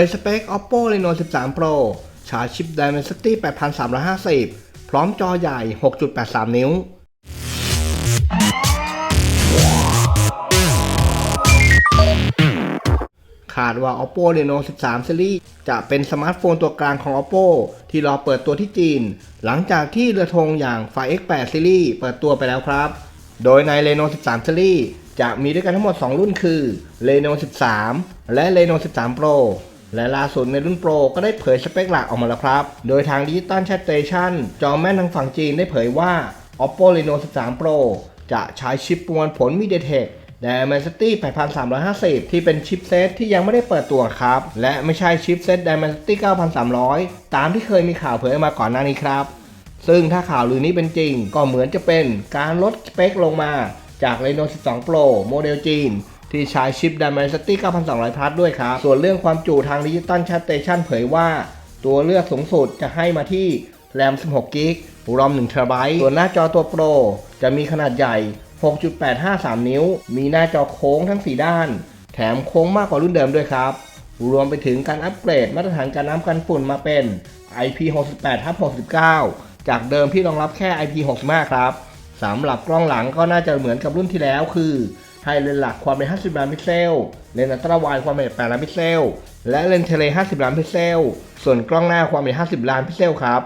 ยสเปค Oppo Reno 13 Pro ชาร์จชิป Dimensity 8350 พร้อมจอใหญ่ 6.83 นิ้ว คาดว่า Oppo Reno 13 Series จะเป็นสมาร์ทโฟนตัวกลางของ Oppo ที่รอเปิดตัวที่จีน หลังจากที่เรือธงอย่าง Find X8 Series เปิดตัวไปแล้วครับ โดยใน Reno 13 Series จะมีด้วยกันทั้งหมด 2 รุ่นคือ Reno 13 และ Reno 13 Pro และล่าสุดในรุ่น Pro ก็ได้เผยสเปคหลักออกมาแล้วครับ โดยทาง Digital Chat Station จอแม่นทางฝั่งจีนได้เผยว่า Oppo Reno 13 Pro จะใช้ชิปประมวลผล MediaTek Dimensity 8350 ที่เป็นชิปเซตที่ยังไม่ได้เปิดตัวครับ และไม่ใช่ชิปเซต Dimensity 9300 ตามที่เคยมีข่าวเผยมาก่อนหน้านี้ครับ ซึ่งถ้าข่าวลือนี้เป็นจริง ก็เหมือนจะเป็นการลดสเปคลงมาจาก Reno 12 Pro โมเดลจีน ที่ใช้ชิป Dimensity 9200 Plus ด้วยครับ ส่วนเรื่องความจุทาง Digital Chat Station เผยว่า ตัวเลือกสูงสุดจะให้มาที่ RAM 16 g b ROM 1 TB ส่วนหน้าจอตัว Pro จะมีขนาดใหญ่ 6.853 นิ้ว มีหน้าจอโค้งทั้ง 4 ด้าน แถมโค้งมากกว่ารุ่นเดิมด้วยครับ รวมไปถึงการอัปเกรดมาตรฐานการน้ำกันฝุ่นมาเป็น IP68 ทับ69 จากเดิมที่รองรับแค่ IP65 ครับสำหรับกล้องหลังก็น่าจะเหมือนกับรุ่นที่แล้วคือ ให้เลนส์หลักความเป็น 50 ล้านพิกเซล เลนส์อัลตร้าไวด์ความเป็น 8 ล้านพิกเซล และเลนส์เทเล 50 ล้านพิกเซล ส่วนกล้องหน้าความเป็น 50 ล้านพิกเซลครับ